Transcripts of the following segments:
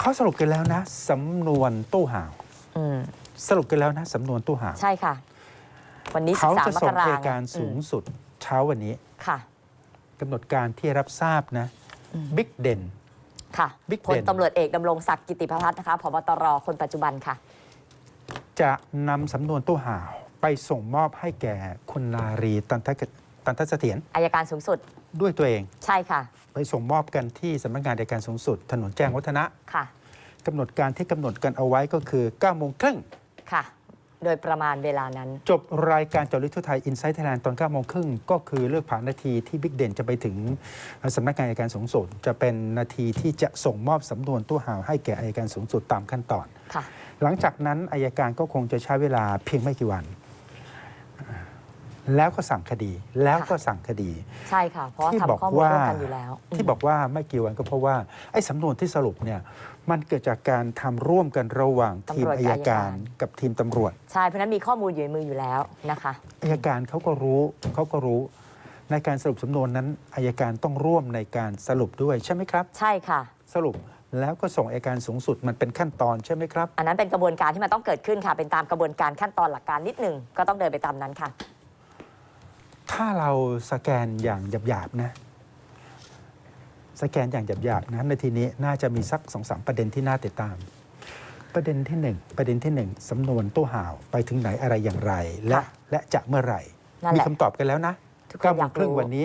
เขาสรุปกันแล้วนะสำนวนตู้ห่าวอืมสรุปกันแล้วนะสำนวนตู้ห่าวใช่ค่ะ วันนี้เขา13จะมส่กงราอัคยการสูงอืมสุดเช้าวันนี้ค่ะ กำหนดการที่รับทราบนะอืมบิ๊กเด่น ค่ะบิ๊กพลเด่นตำรวจเอกดำรงศักดิ์กิติพพัฒน์นะคะผบตรคนปัจจุบันค่ะ จะนำสำนวนตู้ห่าว ไปส่งมอบให้แก่คุณนารีตันทก ตันทเสถียรอายการสูงสุด ด้วยตัวเอง ใช่ค่ะ ไปส่งมอบกันที่สำนักงานอัยการสูงสุด ถนนแจ้งวัฒนะค่ะ กำหนดการที่กำหนดกันเอาไว้ก็คือ9โมงครึ่งค่ะ โดยประมาณเวลานั้น จบรายการเจาะลึกทั่วไทยอินไซต์ไทยแลนด์ตอน9โมงครึ่งก็คือเลือกผ่านนาทีที่บิ๊กเด่นจะไปถึงสำนักงานอัยการสูงสุด จะเป็นนาทีที่จะส่งมอบสำนวนตู้ห่าวให้แก่อัยการสูงสุดตามขั้นตอน ค่ะ หลังจากนั้นอายการก็คงจะใช้เวลาเพียงไม่กี่วัน แล้วก็สั่งคดีแล้วก็สั่งคดี ใช่ค่ะ เพราะว่าที่บอกทำข้อมูลว่าร่วมกันอยู่แล้วที่บอกว่าไม่กี่วันก็เพราะว่าไอ้สำนวนที่สรุปเนี่ยมันเกิดจากการทำร่วมกันระหว่างทีมตำรวจอายการกับทีมตำรวจ ใช่เพราะฉะนั้นมีข้อมูลอยู่ในมืออยู่แล้วนะคะอายการเขาก็รู้เขาก็รู้ ในการสรุปสำนวนนั้นอายการต้องร่วมในการสรุปด้วยใช่ไหมครับ ใช่ค่ะ สรุปแล้วก็ส่งอายการสูงสุดมันเป็นขั้นตอนใช่ไหมครับ อันนั้นเป็นกระบวนการที่มันต้องเกิดขึ้นค่ะ เป็นตามกระบวนการขั้นตอนหลักการนิดหนึ่งก็ต้องเดินไปตามนั้นค่ะ ถ้าเราสแกนอย่างหยาบๆนะ สแกนอย่างหยาบๆนะในทีนี้น่าจะมีสักสองสามประเด็นที่น่าติดตาม ประเด็นที่หนึ่งประเด็นที่หนึ่งสำนวนตู้ห่าวไปถึงไหนอะไรอย่างไร และค่ะและจะเมื่อไหร่ นั่นแหละมีคำตอบกันแล้วนะทุกคนเก้าโมอยางกครึ่งรู้วันนี้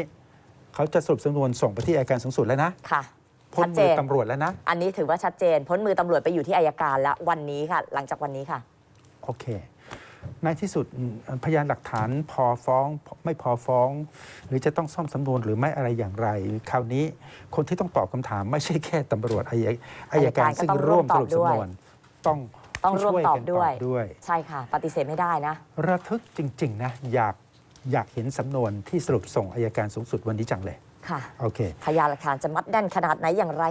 เขาจะสรุปสำนวนส่งไปที่อัยการสูงสุดแล้วนะค่ะพ้นชัดเจมือนตำรวจแล้วนะ อันนี้ถือว่าชัดเจน พ้นมือตำรวจไปอยู่ที่อายการแล้ววันนี้ค่ะ หลังจากวันนี้ค่ะ โอเค ในที่สุดพยานหลักฐานพอฟ้องไม่พอฟ้อง หรือจะต้องซ่อมสำนวนหรือไม่อะไรอย่างไร คราวนี้คนที่ต้องตอบคำถามไม่ใช่แค่ตำรวจอายอายการซึ่งร่วมสรุปสำนวนต้องต้องร่วมตอบด้วยวย ใช่ค่ะ ปฏิเสธไม่ได้นะ ระทึกจริง ๆ นะ อยากอยากเห็นสำนวนที่สรุปส่งอายการสูงสุดวันนี้จังเลย ค่ะ โอเค พยานหลักฐานจะมัดแน่นขนาดไหนอย่างไร